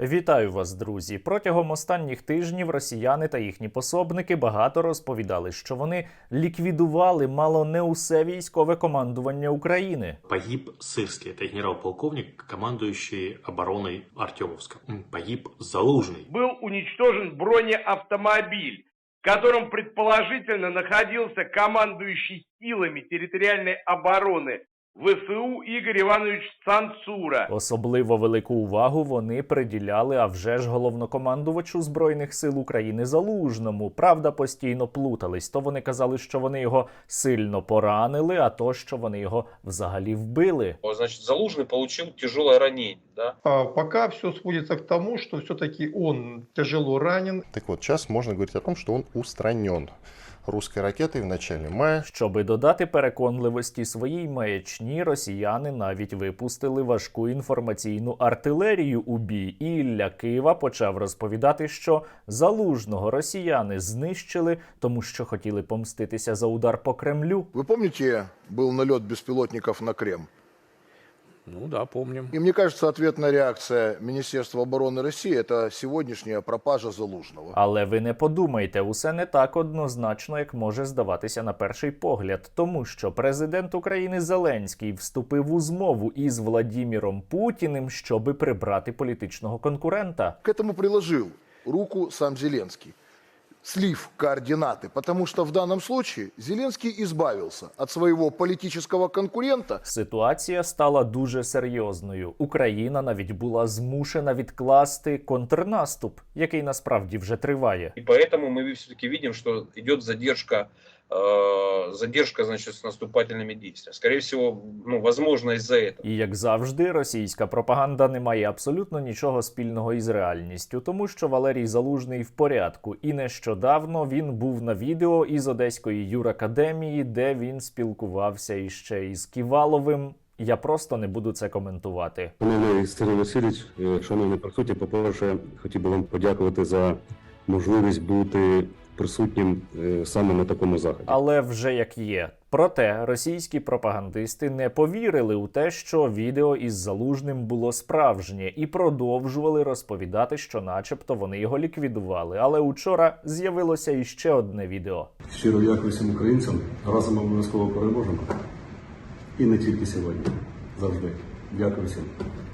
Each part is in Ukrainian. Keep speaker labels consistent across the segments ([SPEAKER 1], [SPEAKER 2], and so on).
[SPEAKER 1] Вітаю вас, друзі! Протягом останніх тижнів росіяни та їхні пособники багато розповідали, що вони ліквідували мало не усе військове командування України.
[SPEAKER 2] Погиб Сырский, это генерал-полковник, командующий обороной Артемовска. М, Погиб Залужный.
[SPEAKER 3] был уничтожен бронеавтомобиль, в котором предположительно находился командующий силами территориальной обороны ВСУ Игорь Иванович Цанцура.
[SPEAKER 1] Особливо велику увагу вони приділяли, а вже ж головнокомандувачу збройних сил України Залужному. Правда, постійно плутались. То вони казали, що вони його сильно поранили, а то, що вони його взагалі вбили.
[SPEAKER 4] Вот, Значит, Залужный получил тяжелое ранение, да?
[SPEAKER 5] А пока все сводится к тому, что все-таки он тяжело ранен.
[SPEAKER 6] Так вот, сейчас можно говорить о том, что он устранен русской ракетой в начале мая.
[SPEAKER 1] Щоби додати переконливості своїй маячні, росіяни навіть випустили важку інформаційну артилерію у бій. І Ілля Кива почав розповідати, що залужного росіяни знищили, тому що хотіли помститися за удар по Кремлю.
[SPEAKER 7] Вы помните, был налет беспилотников на Крем?
[SPEAKER 8] Ну да, помним.
[SPEAKER 7] И мне кажется, ответная реакция Министерства обороны России – это сегодняшняя пропажа Залужного.
[SPEAKER 1] Але ви не подумайте, усе не так однозначно, як може здаватися на перший погляд, тому що президент України Зеленський вступив у змову із Владіміром Путіним, щоби прибрати політичного конкурента.
[SPEAKER 7] К этому приложил руку сам Зеленский, слив координаты, потому что в данном случае Зеленский избавился от своего политического конкурента
[SPEAKER 1] Ситуація стала дуже серйозною. Україна навіть була змушена відкласти контрнаступ, який насправді вже триває.
[SPEAKER 4] И поэтому мы все-таки видим, что идет задержка, э, задержка, значит, с наступательными действиями. Скорее всего, ну, возможно, из-за этого.
[SPEAKER 1] І як завжди, російська пропаганда не має абсолютно нічого спільного із реальністю, тому що Валерій Залужний в порядку. І нещодавно він був на відео із Одеської юракадемії, де він спілкувався іще із Ківаловим. Я просто не буду це коментувати.
[SPEAKER 9] Шановний Сергій Васильович, е, шановні присутні, по-перше, хотів би вам подякувати за можливість бути присутнім е, саме на такому заході.
[SPEAKER 1] Але вже як є. Проте російські пропагандисти не повірили у те, що відео із залужним було справжнє, і продовжували розповідати, що, начебто, вони його ліквідували. Але учора з'явилося іще одне відео.
[SPEAKER 9] Щиро дякую всім українцям. Разом обов'язково переможемо. І не тільки сьогодні. Завжди. Дякую всім.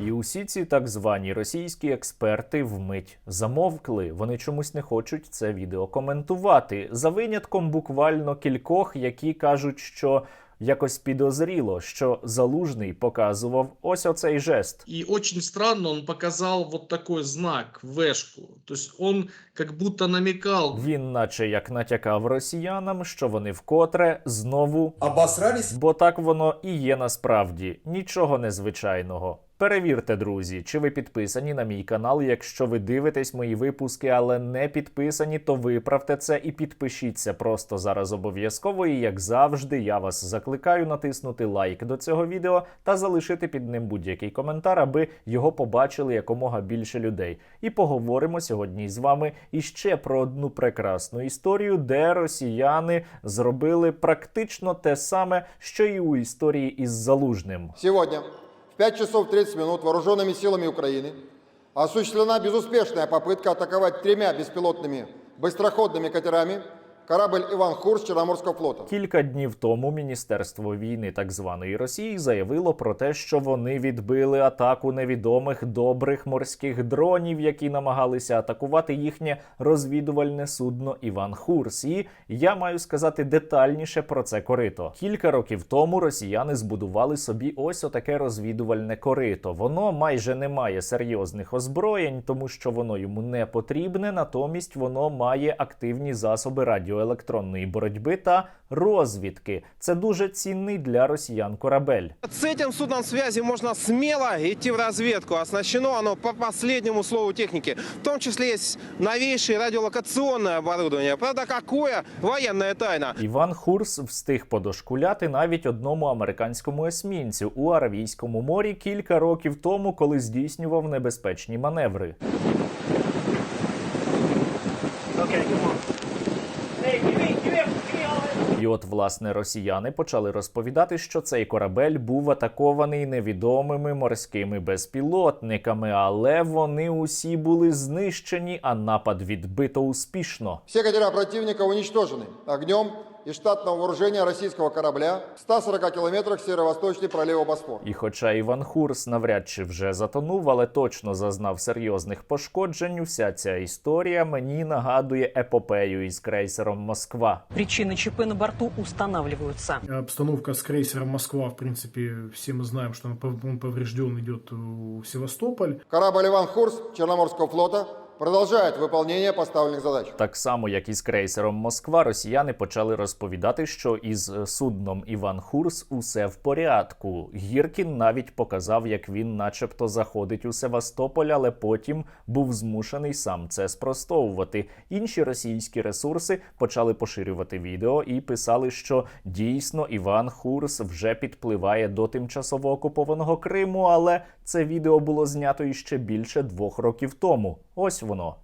[SPEAKER 1] І усі ці так звані російські експерти вмить замовкли. Вони чомусь не хочуть це відео коментувати. За винятком буквально кількох, які кажуть, що якось підозріло, що залужний показував ось оцей жест.
[SPEAKER 10] І очень странно, он показав вот такой знак, вешку. Тобто він он как будто намікав.
[SPEAKER 1] Він, наче як натякав росіянам, що вони вкотре знову
[SPEAKER 11] Обосрались?
[SPEAKER 1] Бо так воно і є насправді нічого незвичайного. Перевірте, друзі, чи ви підписані на мій канал. Якщо ви дивитесь мої випуски, але не підписані, то виправте це і підпишіться просто зараз обов'язково. І як завжди, я вас закликаю натиснути лайк до цього відео та залишити під ним будь-який коментар, аби його побачили якомога більше людей. І поговоримо сьогодні з вами іще про одну прекрасну історію, де росіяни зробили практично те саме, що і у історії із залужним.
[SPEAKER 11] Сегодня в 5 часов 30 минут вооруженными силами Украины осуществлена безуспешная попытка атаковать тремя беспилотными быстроходными катерами корабль «Иван Хурс» Черноморского флота.
[SPEAKER 1] Кілька днів тому Міністерство війни так званої Росії заявило про те, що вони відбили атаку невідомих добрих морських дронів, які намагалися атакувати їхнє розвідувальне судно Іван Хурс. І я маю сказати детальніше про це корито. Кілька років тому росіяни збудували собі ось отаке розвідувальне корито. Воно майже не має серйозних озброєнь, тому що воно йому не потрібне. Натомість воно має активні засоби радіоелектронної боротьби та розвідки. Це дуже цінний для росіян корабель.
[SPEAKER 12] С этим судном связи можно смело идти в разведку. Оснащено оно по последнему слову техники. В том числе есть новейшее радиолокационное оборудование. Правда, какое? Военная тайна.
[SPEAKER 1] Іван Хурс встиг подошкуляти навіть одному американському есмінцю у Аравійському морі кілька років тому, коли здійснював небезпечні маневри. І І от власне росіяни почали розповідати, що цей корабель був атакований невідомими морськими безпілотниками, але вони усі були знищені, а напад відбито успішно.
[SPEAKER 11] Всі катера противника уничтожені огнем из штатного вооружения российского корабля в 140 километрах северо-восточный пролива Босфор.
[SPEAKER 1] І хоча Іван Хурс навряд чи вже затонув, але точно зазнав серйозних пошкоджень, вся ця історія мені нагадує епопею із крейсером Москва.
[SPEAKER 13] Причины ЧП на борту устанавливаются.
[SPEAKER 14] Обстановка с крейсером Москва, в принципе, все мы знаем, что он пов- он поврежден, идет в Севастополь.
[SPEAKER 11] Корабль «Иван Хурс» Черноморского флота продолжает выполнение поставленных задач.
[SPEAKER 1] Так само, як і з крейсером Москва, росіяни почали розповідати, що із е, судном Іван Хурс усе в порядку. Гіркін навіть показав, як він, начебто, заходить у Севастополь, але потім був змушений сам це спростовувати. Інші російські ресурси почали поширювати відео і писали, що дійсно Іван Хурс вже підпливає до тимчасово окупованого Криму, але це відео було знято іще більше двох років тому. Ось воно.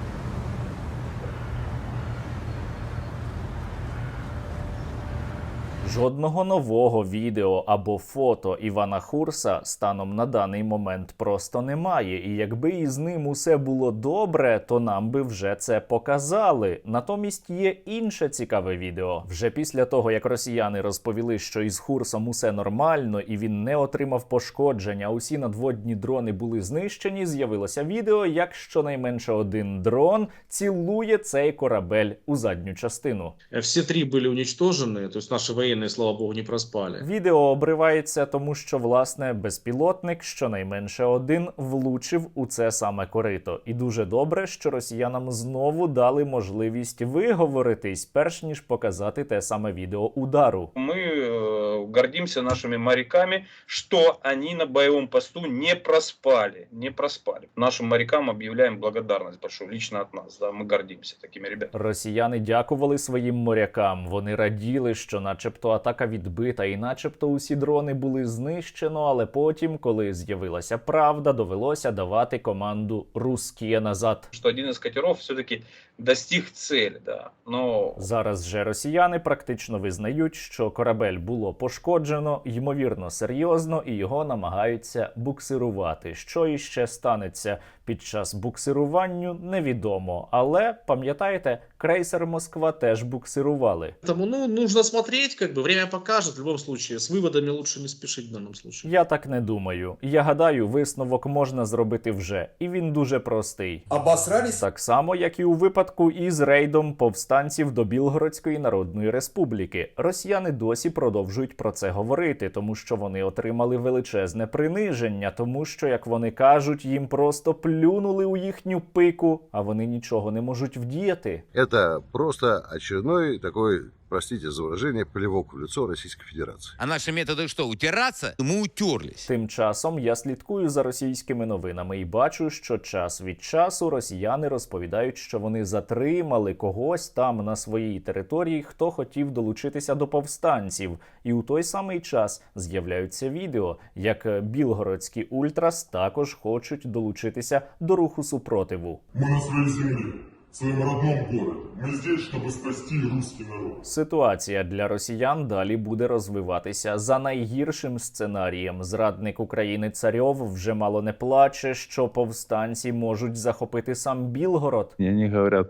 [SPEAKER 1] Жодного нового відео або фото Івана Хурса станом на даний момент просто немає. І якби із ним усе було добре, то нам би вже це показали. Натомість є інше цікаве відео. Вже після того, як росіяни розповіли, що із Хурсом усе нормально і він не отримав пошкодження, усі надводні дрони були знищені. З'явилося відео, як щонайменше один дрон цілує цей корабель у задню частину.
[SPEAKER 10] Все три были уничтожены, то есть наши военные, слава богу, не проспали.
[SPEAKER 1] Відео обривається, тому що власне безпілотник щонайменше один влучив у це саме корито. І дуже добре, що росіянам знову дали можливість виговоритись, перш ніж показати те саме відео удару.
[SPEAKER 4] Мы э, гордимся нашими моряками, что они на боевом посту не проспали, не проспали. Нашим морякам объявляем благодарность большую, лично от нас, да, мы гордимся такими ребятами.
[SPEAKER 1] Росіяни дякували своїм морякам. Вони раділи, що, начебто, атака відбита, і начебто усі дрони були знищено. Але потім, коли з'явилася правда, довелося давати команду «Русские назад.
[SPEAKER 4] Что один из катеров все-таки достиг цели, да, но
[SPEAKER 1] Зараз же росіяни практично визнають, що корабель було пошкоджено, ймовірно, серйозно, і його намагаються буксирувати. Що іще станеться під час буксируванню, невідомо. Але пам'ятаєте, крейсер Москва теж буксирували.
[SPEAKER 10] Поэтому, ну, нужно смотреть, как бы, время покажет, в любом случае. С выводами лучше не спешить в данном случае.
[SPEAKER 1] Я так не думаю. Я гадаю, висновок можна зробити вже, і він дуже простий.
[SPEAKER 15] Обосрались?
[SPEAKER 1] Так само, як і у випадку із рейдом повстанців до Білгородської Народної Республіки. Росіяни досі продовжують про це говорити, тому що вони отримали величезне приниження, тому що, як вони кажуть, їм просто плюнули у їхню пику, а вони нічого не можуть вдіяти.
[SPEAKER 16] Это просто очередной такой, простите за выражение, плевок в лицо Российской Федерации.
[SPEAKER 15] А наши методы что, утираться? Мы утерлись.
[SPEAKER 1] Тим часом я слідкую за російськими новинами і бачу, що час від часу росіяни розповідають, що вони затримали когось там на своїй території, хто хотів долучитися до повстанців. І у той самий час з'являються відео, як білгородські ультрас також хочуть долучитися до руху супротиву.
[SPEAKER 17] Мы на своей земле, в своем родном городе. Мы здесь, чтобы спасти русский народ.
[SPEAKER 1] Ситуація для росіян далі буде розвиватися за найгіршим сценарієм. Зрадник України Царьов вже мало не плаче, що повстанці можуть захопити сам Білгород.
[SPEAKER 18] И они говорят,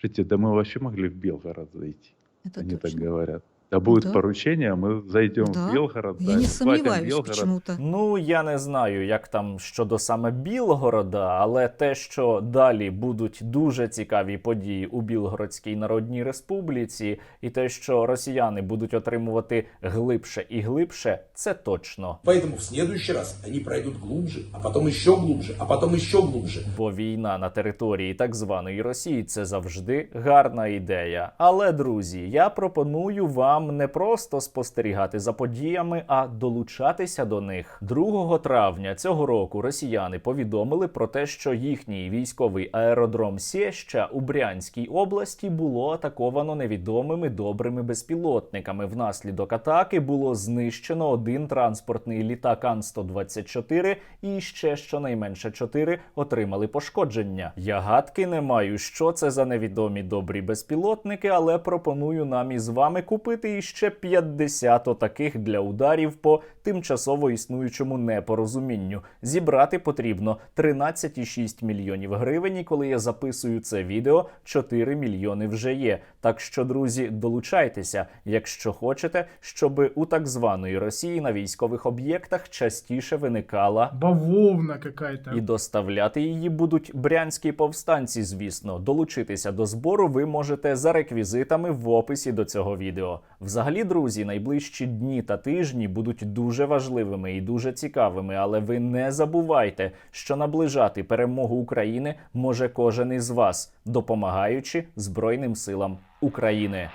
[SPEAKER 18] слушайте, да мы вообще могли в Белгород зайти.
[SPEAKER 19] Это
[SPEAKER 18] они
[SPEAKER 19] точно.
[SPEAKER 18] так говорят. Да будет
[SPEAKER 19] Да.
[SPEAKER 18] поручение, мы зайдем
[SPEAKER 19] Да.
[SPEAKER 18] в Белгород.
[SPEAKER 19] Я
[SPEAKER 18] да,
[SPEAKER 19] не сомневаюсь почему-то.
[SPEAKER 1] Ну я не знаю, як там щодо саме Білгорода, але те, що далі будуть дуже цікаві події у Білгородській Народній Республіці, і те, що росіяни будуть отримувати глибше і глибше, це точно.
[SPEAKER 15] Поэтому в следующий раз они пройдут глубже, а потом еще глубже, а потом еще глубже.
[SPEAKER 1] Бо війна на території так званої Росії це завжди гарна ідея. Але друзі, я пропоную вам не просто спостерігати за подіями, а долучатися до них. 2 травня цього року росіяни повідомили про те, що їхній військовий аеродром Сєща у Брянській області було атаковано невідомими добрими безпілотниками. Внаслідок атаки було знищено один транспортний літак Ан-124 і ще щонайменше чотири отримали пошкодження. Я гадки не маю, що це за невідомі добрі безпілотники, але пропоную нам із вами купити закупити іще 50 отаких для ударів по тимчасово існуючому непорозумінню. Зібрати потрібно 13,6 мільйонів гривень. І коли я записую це відео, 4 мільйони вже є. Так що, друзі, долучайтеся, якщо хочете, щоб у так званої Росії на військових об'єктах частіше виникала
[SPEAKER 14] Бавовна какая-то.
[SPEAKER 1] і доставляти її будуть брянські повстанці. Звісно, долучитися до збору ви можете за реквізитами в описі до цього відео. Взагалі, друзі, найближчі дні та тижні будуть дуже важливими і дуже цікавими, але ви не забувайте, що наближати перемогу України може кожен із вас, допомагаючи Збройним силам України.